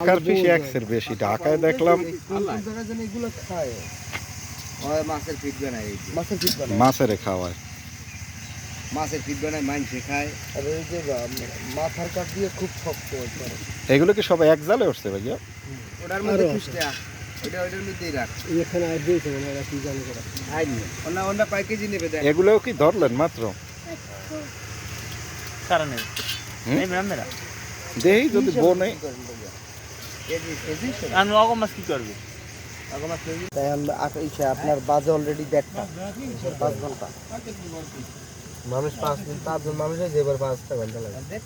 ঢাকার ফিশ এক্সের বেশি। ঢাকায় দেখলাম মাছের ফিট বানায়। এই যে। মাছের ফিট বানায় মাছের খাওয়ায় মাছের ফিট বানায় মাংসে খায়। আর এই যে মাথার কাঠ দিয়ে খুব শক্ত এগুলো কি সব এক জালে উঠছে ভাইয়া? ওটার মধ্যে খুশটা ওটা ওটার মধ্যেই রাখ। এখানে আর দিয়েছে কি জানি করে আইনি। ওনা ওনা পাই কেজি নেবে এগুলোও কি ধরলেন মাত্র? কারণে? দেহি যদি বনে আমি মাছ কি করবে? আপনার বাজে অলরেডি দেড়টা। পাঁচ ঘণ্টা। মানুষ পাঁচ মিনিট পাঁচজন মানুষের যেবার পাঁচটা ঘণ্টা লাগে।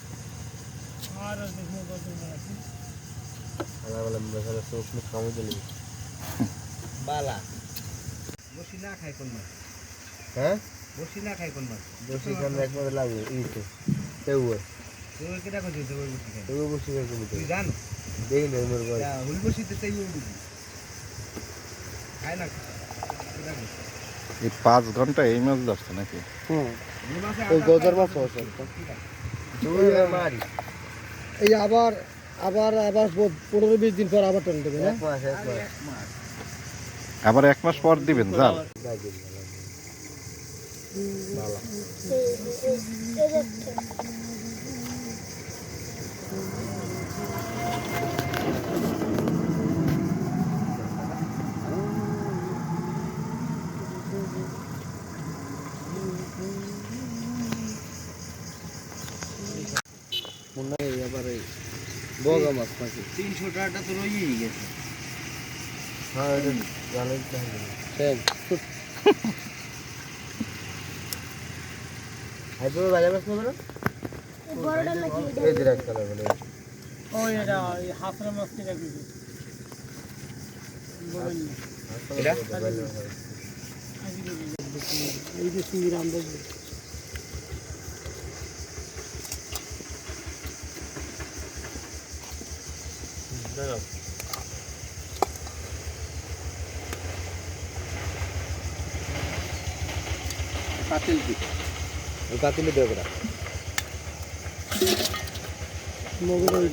বালা। বসি না খায় কোন মাছ? হ্যাঁ? বসি না খায় কোন মাছ? বসে এখানে একবার লাগে ইতে তেউয়ে তুই কেটা কইছিস তুই বসি খায় তেউয়ে বসে গেছে তুই জান? দেখি না মোর খায় না এই পাঁচ ঘণ্টা এই মাছ ধরছে নাকি? হুম। ওই গজার মাছ আছে এই আবার আবার আবার পনেরো বিশ দিন পর আবার টান দেবে না? এক মাস আবার এক মাস পর দিবেন জাল মনে হয় আবার এই বগা মাছ নাকি? তিনশো টাকাটা তো রয়েই গেছে। হ্যাঁ মাছ নেবে না? এই কালার বলে ওই এটা হাফরা মাছ কিনা দিবি এই যে আমরা পাতিল দি পাতিলে দেবে না। মগুর